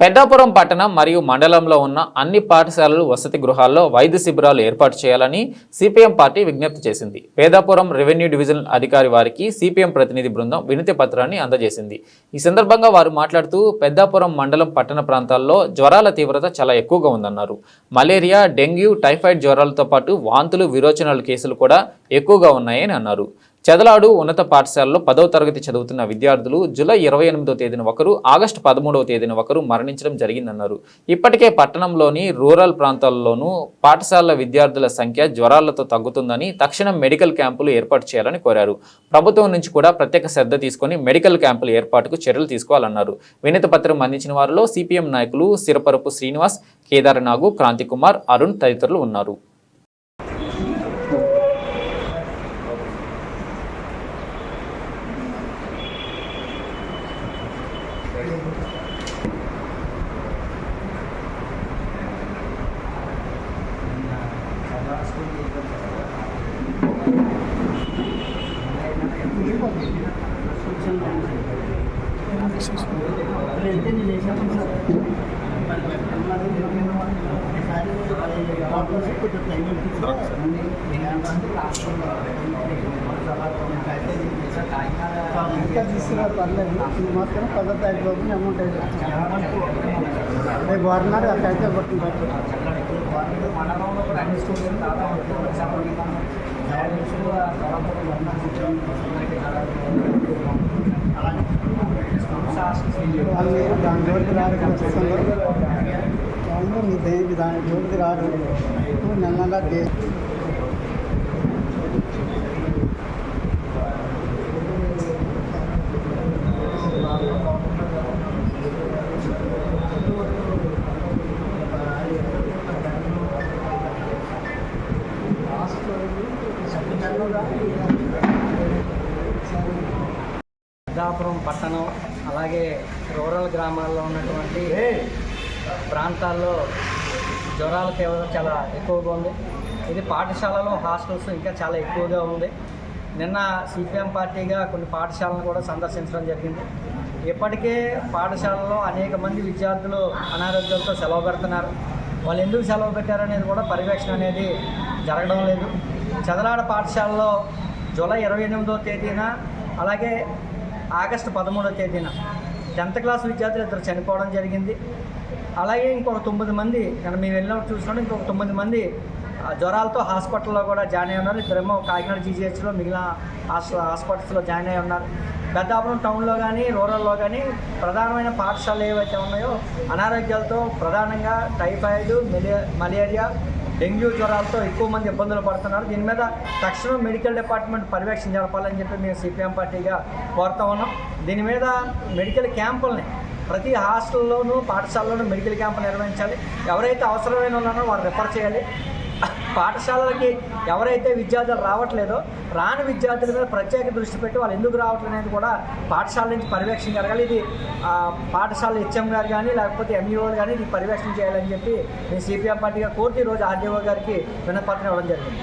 పెద్దాపురం పట్టణం మరియు మండలంలో ఉన్న అన్ని పాఠశాలలు వసతి గృహాల్లో వైద్య శిబిరాలు ఏర్పాటు చేయాలని సిపిఎం పార్టీ విజ్ఞప్తి చేసింది. పేదాపురం రెవెన్యూ డివిజన్ అధికారి వారికి సిపిఎం ప్రతినిధి బృందం వినతి పత్రాన్ని అందజేసింది. ఈ సందర్భంగా వారు మాట్లాడుతూ పెద్దాపురం మండలం పట్టణ ప్రాంతాల్లో జ్వరాల తీవ్రత చాలా ఎక్కువగా ఉందన్నారు. మలేరియా డెంగ్యూ టైఫాయిడ్ జ్వరాలతో పాటు వాంతులు విరోచనాలు కేసులు కూడా ఎక్కువగా ఉన్నాయని అన్నారు. చెదలాడు ఉన్నత పాఠశాలలో పదవ తరగతి చదువుతున్న విద్యార్థులు జూలై ఇరవై ఎనిమిదో తేదీన ఒకరు ఆగస్టు పదమూడవ తేదీన ఒకరు మరణించడం జరిగిందన్నారు. ఇప్పటికే పట్టణంలోని రూరల్ ప్రాంతాల్లోనూ పాఠశాలల విద్యార్థుల సంఖ్య జ్వరాలతో తగ్గుతుందని తక్షణం మెడికల్ క్యాంపులు ఏర్పాటు చేయాలని కోరారు. ప్రభుత్వం నుంచి కూడా ప్రత్యేక శ్రద్ధ తీసుకొని మెడికల్ క్యాంపుల ఏర్పాటుకు చర్యలు తీసుకోవాలన్నారు. వినతి పత్రం అందించిన వారిలో సిపిఎం నాయకులు సిరపరపు శ్రీనివాస్ కేదార్ క్రాంతికుమార్ అరుణ్ తదితరులు ఉన్నారు. వారినాడు అక్కడైతే పట్టుకుంటారు వాళ్ళు ಅಲ್ಲಿ ಅವರು ನಿಧಿ ವಿಧಾನ ಜೋಡ್ದಿರಾರು ನನ್ನೆಲ್ಲ ದೇ Gracias. పెద్దాపురం పట్టణం అలాగే రూరల్ గ్రామాల్లో ఉన్నటువంటి ప్రాంతాల్లో జ్వరాల తీవ్రత చాలా ఎక్కువగా ఉంది. ఇది పాఠశాలలో హాస్టల్స్ ఇంకా చాలా ఎక్కువగా ఉంది. నిన్న సిపిఎం పార్టీగా కొన్ని పాఠశాలను కూడా సందర్శించడం జరిగింది. ఇప్పటికే పాఠశాలలో అనేక మంది విద్యార్థులు అనారోగ్యాలతో సెలవు పెడుతున్నారు. వాళ్ళు ఎందుకు సెలవు పెట్టారనేది కూడా పర్యవేక్షణ అనేది జరగడం లేదు. చదలాడ పాఠశాలలో జూలై ఇరవై ఎనిమిదో తేదీన అలాగే ఆగస్టు పదమూడో తేదీన టెన్త్ క్లాస్ విద్యార్థులు ఇద్దరు చనిపోవడం జరిగింది. అలాగే ఇంకొక తొమ్మిది మంది కానీ మేము వెళ్ళినప్పుడు చూసినప్పుడు ఇంకొక తొమ్మిది మంది ఆ, జ్వరాలతో హాస్పిటల్లో కూడా జాయిన్ అయి ఉన్నారు. ఇద్దరేమో కాకినాడ జీజీహెచ్లో మిగిలిన హాస్పిటల్స్లో జాయిన్ అయి ఉన్నారు. పెద్దాపురం టౌన్లో కానీ రూరల్లో కానీ ప్రధానమైన పాఠశాలలు ఏవైతే ఉన్నాయో అనారోగ్యాలతో ప్రధానంగా టైఫాయిడ్ మెలే మలేరియా డెంగ్యూ జ్వరాలతో ఎక్కువ మంది ఇబ్బందులు పడుతున్నారు. దీని మీద తక్షణం మెడికల్ డిపార్ట్మెంట్ పర్యవేక్షణ జరపాలని చెప్పి మేము సిపిఎం పార్టీగా కోరుతా ఉన్నాం. దీని మీద మెడికల్ క్యాంపుల్ని ప్రతి హాస్టల్లోనూ పాఠశాలలోనూ మెడికల్ క్యాంపులు నిర్వహించాలి. ఎవరైతే అవసరమైన ఉన్నారో వారు రిఫర్ చేయాలి. పాఠశాలలకి ఎవరైతే విద్యార్థులు రావట్లేదో రాని విద్యార్థుల మీద ప్రత్యేక దృష్టి పెట్టి వాళ్ళు ఎందుకు రావట్లేదు అనేది కూడా పాఠశాల నుంచి పర్యవేక్షణ జరగాలి. ఇది పాఠశాల హెచ్ఎం గారు కానీ లేకపోతే ఎంఈఓ కానీ ఇది పర్యవేక్షణ చేయాలని చెప్పి మేము సిపిఎం పార్టీగా కోర్టు ఈరోజు ఆర్డీఓ గారికి వినపత్రం ఇవ్వడం జరిగింది.